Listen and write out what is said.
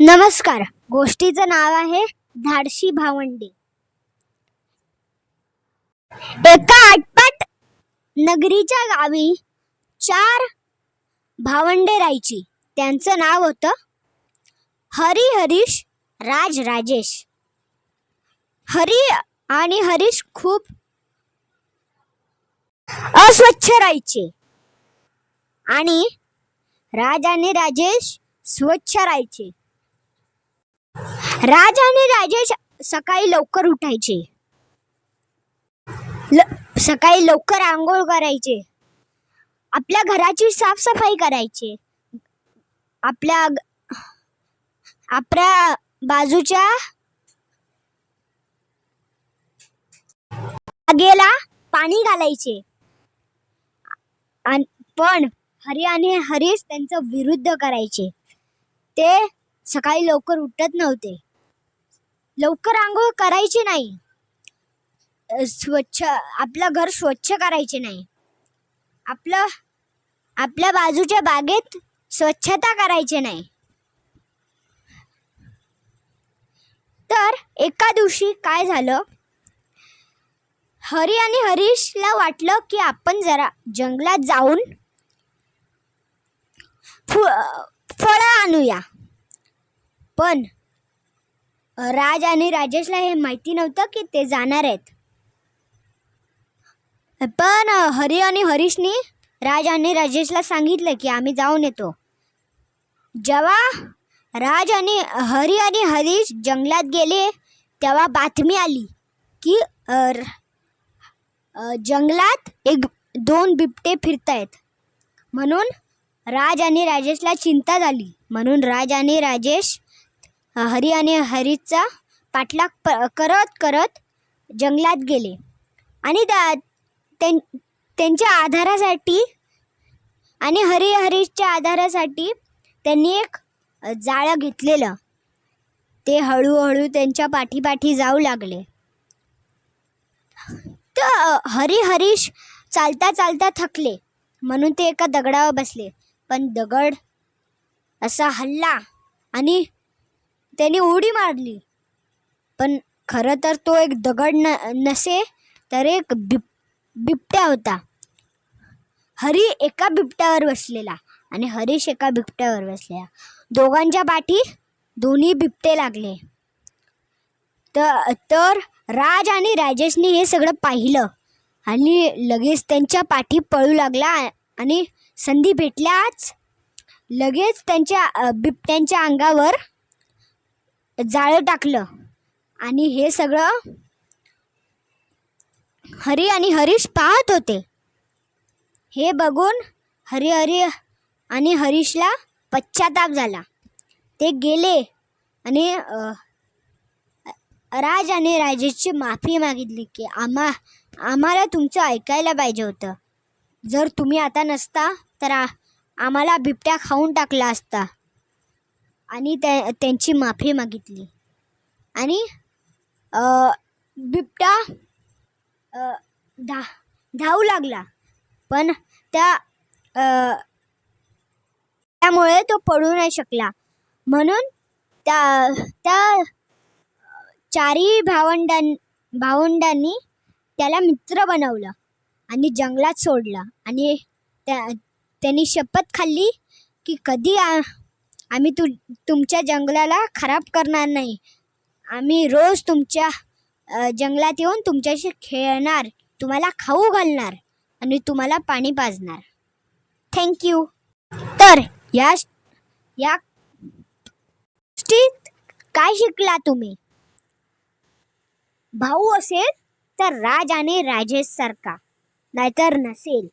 नमस्कार. गोष्टीचं नाव आहे धाडशी भावंडे. एका आटपाट नगरीच्या गावी चार भावंडे राहायची. त्यांचं नाव होतं हरी हरीश राज राजेश. हरी आणि हरीश खूप अस्वच्छ राहायचे. आणि राज आणि राजेश स्वच्छ राहायचे. राज आणि राजेश सकाळी लवकर उठायचे. ल- सकाळी लवकर आंघोळ करायचे. आपल्या घराची साफसफाई करायचे. आपल्या आपल्या बाजूच्या बागेला पाणी घालायचे. पण हरी आणि हरीश त्यांचं विरुद्ध करायचे. ते सकाळी लवकर उठत नव्हते. लवकर आंघोळ करायची नाही. स्वच्छ आपलं घर स्वच्छ करायचे नाही. आपलं आपल्या बाजूच्या बागेत स्वच्छता करायची नाही. तर एका दिवशी काय झालं? हरी आणि हरीशला वाटलं की आपण जरा जंगलात जाऊन फु फळं आणूया. पण राज आणि राजेशला हे माहिती नव्हतं की ते जाणार आहेत. पण हरी आणि हरीशनी राज आणि राजेशला सांगितलं की आम्ही जाऊन येतो. जेव्हा राज आणि हरी आणि हरीश जंगलात गेले तेव्हा बातमी आली की र- जंगलात एक दोन बिबटे फिरतायत. म्हणून राज आणि राजेशला चिंता झाली. म्हणून राज आणि राजेश हरी आणि हरीचा पाठलाग प करत करत जंगलात गेले. आणि त्या त्यां त्यांच्या आधारासाठी आणि हरिहरीशच्या आधारासाठी त्यांनी एक जाळं घेतलेलं. ते हळूहळू त्यांच्या पाठीपाठी जाऊ लागले. तर हरिहरीश हरी हरीश चालता चालता थकले. म्हणून ते एका दगडावर बसले. पण दगड असा हल्ला आणि त्याने उडी मारली. पण खरं तर तो एक दगड न नसे तर एक बिब बिबट्या होता. हरी एका बिबट्यावर बसलेला आणि हरीश एका बिबट्यावर बसलेला. दोघांच्या पाठी दोन्ही बिबटे लागले. तर तर राज आणि राजेशने हे सगळं पाहिलं आणि लगेच त्यांच्या पाठी पळू लागला आणि संधी भेटल्याच लगेच त्यांच्या बिबट्यांच्या अंगावर जाळं टाकलं. आणि हे सगळं हरी आणि हरीश पाहत होते. हे बघून हरी हरी आणि हरीशला पश्चाताप झाला. ते गेले आणि राज आणि राजेशची माफी मागितली की आम्हा आम्हाला तुमचं ऐकायला पाहिजे होतं. जर तुम्ही आता नसता तर आम्हाला बिबट्या खाऊन टाकला असता. आणि त्या त्यांची माफी मागितली. आणि बिबटा धा धावू लागला. पण त्या त्यामुळे तो पडू नाही शकला. म्हणून त्या त्या चारही भावंडां भावंडांनी त्याला मित्र बनवलं आणि जंगलात सोडलं. आणि त्या त्यांनी शपथ खाल्ली की कधी आ आम्ही तु तुमच्या जंगलाला खराब करणार नाही. आम्ही रोज तुमच्या जंगलात येऊन तुमच्याशी खेळणार तुम्हाला खाऊ घालणार आणि तुम्हाला पाणी पाजणार. थँक्यू तर या या गोष्टीत काय शिकला तुम्ही? भाऊ असेल तर राज आणि राजेश सारखा नाहीतर नसेल.